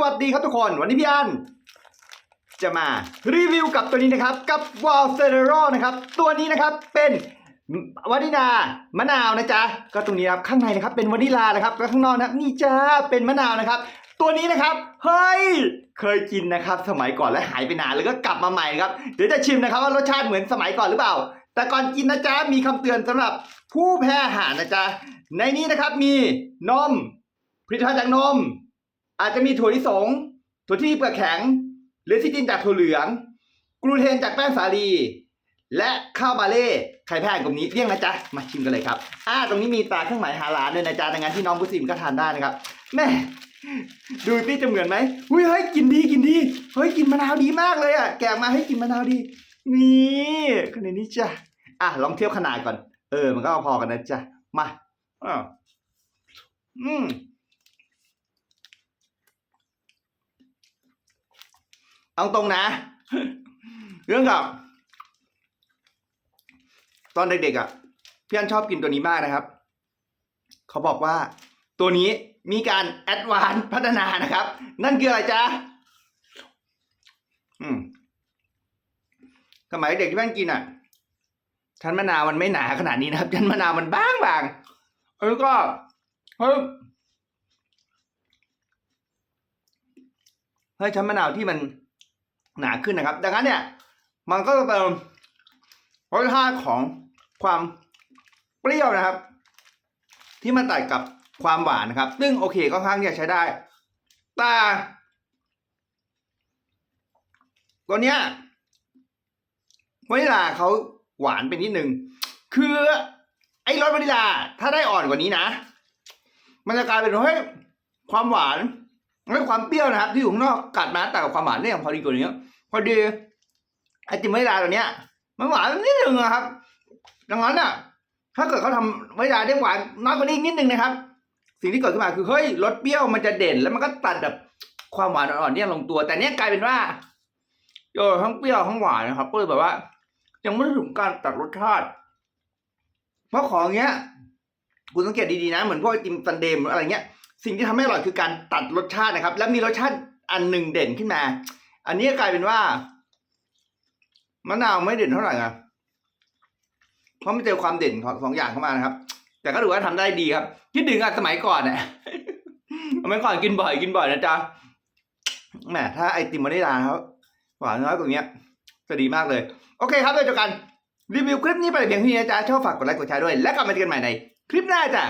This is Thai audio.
วัสดีครับทุกคน วันนี้พี่อันจะมารีวิวกับตัวนี้นะครับ กับวอลเซเรโรนะครับ ตัวนี้นะครับเป็นวานิลามะนาวนะจ๊ะ ก็ตรงนี้ครับข้างในนะครับเป็นวานิลานะครับแล้วข้างนอกนะนี่จ้าเป็นมะนาวนะครับ ตัวนี้นะครับเฮ้ยเคยกินนะครับ สมัยก่อนและหายไปนานแล้วก็กลับมาใหม่ครับเดี๋ยวจะชิมนะครับว่ารสชาติเหมือนสมัยก่อนหรือเปล่า แต่ก่อนกินนะจ๊ะมีคำเตือนสำหรับผู้แพ้อาหารนะจ๊ะในนี้นะครับมีนมผลิตภัณฑ์จากนม อาจจะมีถั่วลิสง ถั่วที่มีเปลือกแข็งเลซิตินจากถั่วเหลือง กลูเทนจากแป้งสาลี และข้าวบาเล่ไข่แพงกลุ่มนี้เรียงนะจ๊ะ มาชิมกันเลยครับ อ่า ตรงนี้มีตาเครื่องหมายหาร้านด้วยนะจ๊ะดังนั้นที่น้องผู้สิมก็ทานได้นะครับ แม่ดูสิจะเหมือนไหมอุ้ยเฮ้ยกินดีกินดี เฮ้ยกินมะนาวดีมากเลยอะ แกะมาให้กินมะนาวดี นี่ขนาดนี้จ้ะ อะลองเทียบขนาดก่อน เออ มันก็พอกันนะจ๊ะ มาอ้าอืม เอาตรงนะ เรื่องกับ ตอนเด็กๆอะพี่อันชอบกินตัวนี้มากนะครับ เขาบอกว่า ตัวนี้มีการแอดวานพัฒนานะครับ นั่นคืออะไรจ๊ะอืมสมัยเด็กที่พี่อนกินอะชั้นมะนาวมันไม่หนาขนาดนี้นะครับชั้นมะนาวมันบางบางๆแล้วก็เฮ้ยเฮ้ยชั้นมะนาวที่มัน หนาขึ้นนะครับ ดังนั้นเนี่ยมันก็จะเติมรสชาติของความเปรี้ยวนะครับ ที่มันตัดกับความหวานนะครับ ซึ่งโอเคก็ค่อนข้างที่จะใช้ได้แต่ตัวเนี้ยวานิลาเขาหวานไปนิดนึง คือไอ้รสวานิลาถ้าได้อ่อนกว่านี้นะ มันจะกลายเป็นเฮ้ยความหวาน และความเปรี้ยวนะครับ ที่อยู่ข้างนอกกัดมาแต่กับความหวานเนี่ยพอดีกว่านี้พอดีไอติมวานิลาตัวเนี้ย มันหวานนิดนึงอะครับ ดังนั้นอะ ถ้าเกิดเขาทำวานิลาได้หวานน้อยกว่านี้นิดนึงนะครับ สิ่งที่เกิดขึ้นมาคือเฮ้ยรสเปรี้ยวมันจะเด่นแล้วมันก็ตัดแบบความหวานอ่อนๆเนี่ยลงตัว แต่เนี้ยกลายเป็นว่าโยทั้งเปรี้ยวทั้งหวานนะครับก็เลยแบบว่า ยังไม่ได้ถึงการตัดรสชาติ เพราะของเนี้ย คุณสังเกตดีๆนะ เหมือนพวกไอติมซันเดย์หรืออะไรเงี้ย สิ่งที่ทำให้อร่อยคือการตัดรสชาตินะครับ แล้วมีรสชาติอันหนึ่งเด่นขึ้นมา อันนี้กลายเป็นว่ามะนาวไม่เด่นเท่าไหร่นะเพราะไม่เจอความเด่นของสองอย่างเข้ามานะครับ แต่ก็ถือว่าทำได้ดีครับคิดถึงอะสมัยก่อนเนี่ยสมัยก่อนกินบ่อยกินบ่อยนะจ๊ะแหมถ้าไอติมวานิลาครับหวานน้อยกว่านี้จะดีมากเลย โอเคครับโดยจากการรีวิวคลิปนี้ไปเพียงเท่านี้นะจ๊ะชอบฝากกดไลค์กดแชร์ด้วย และกลับมาเจอกันใหม่ในคลิปหน้าจ้ะ